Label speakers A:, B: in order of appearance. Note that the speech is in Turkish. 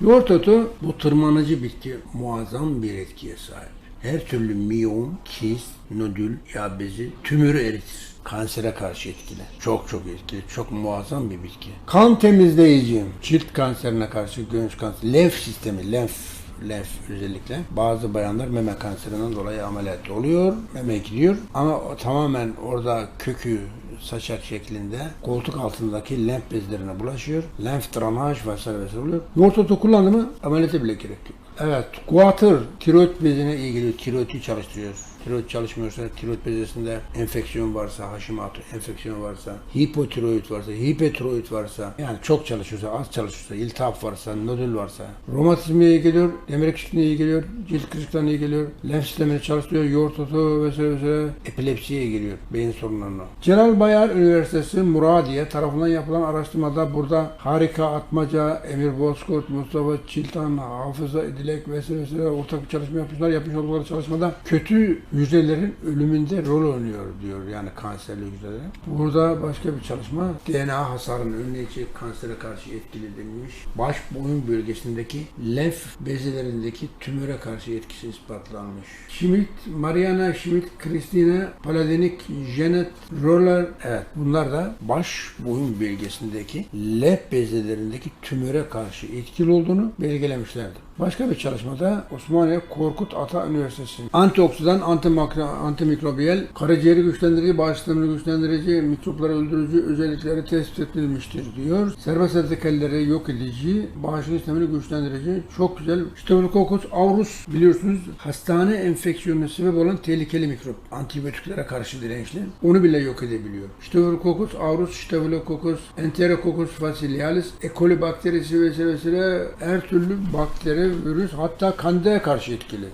A: Yoğurt otu bu tırmanıcı bitki muazzam bir etkiye sahip. Her türlü miyom, kist, nodül, yağ bezi, tümörü eritir. Kansere karşı etkili. Çok çok etkili. Çok muazzam bir bitki. Kan temizleyici. Cilt kanserine karşı göğüs kanseri. Lenf sistemi. Lenf lenf özellikle. Bazı bayanlar meme kanserinden dolayı ameliyat oluyor. Meme gidiyor. Ama o tamamen orada kökü saçak şeklinde koltuk altındaki lenf bezlerine bulaşıyor. Lenf drenaj vesaire vesaire oluyor. Yoğurt otu kullandı mı ameliyata bile gerek yok. Evet, guatr tiroid bezine geliyor. Tiroidi çalıştırıyor. Tiroid çalışmıyorsa, tiroid bezesinde enfeksiyon varsa, Hashimoto enfeksiyon varsa, hipotiroid varsa, hipertiroid varsa, yani çok çalışıyorsa, az çalışıyorsa, iltihap varsa, nodül varsa, romatizmaya iyi geliyor, demir eksikliğine iyi geliyor, cilt kırışıklığına iyi geliyor, lenf sistemini çalıştırıyor, yoğurt otu vesaire vesaire, epilepsiye iyi geliyor, beyin sorunlarına. Celal Bayar Üniversitesi Muradiye tarafından yapılan araştırmada burada harika atmaca, Emir Bozkurt, Mustafa Çiltan, Hafıza Edilek vesaire vesaire ortak bir çalışma yapmışlar. Yapmış oldukları çalışmada kötü hücrelerin ölümünde rol oynuyor diyor yani kanserli hücrelerin. Burada başka bir çalışma DNA hasarını önleyici kansere karşı etkili denilmiş. Baş boyun bölgesindeki lenf bezelerindeki tümöre karşı etkisi ispatlanmış. Schmidt, Mariana Schmidt, Christina Paladinik, Janet Roller evet bunlar da baş boyun bölgesindeki lenf bezelerindeki tümöre karşı etkili olduğunu belgelemişlerdi. Başka bir çalışmada Osmaniye Korkut Ata Üniversitesi antioksidan, antimakro, antimikrobiyal, karaciğeri güçlendirici, bağışıklığını güçlendirici, mikropları öldürücü özellikleri tespit edilmiştir diyor. Serbest radikalleri yok edici, bağışıklık sistemini güçlendirici, çok güzel. Staphylococcus aureus biliyorsunuz hastane enfeksiyonuna sebep olan tehlikeli mikrop. Antibiyotiklere karşı dirençli. Onu bile yok edebiliyor. Staphylococcus aureus, Staphylococcus enterococcus fascialis, E. coli bakterisi vesaire her türlü bakteri, virüs hatta kandaya karşı etkili.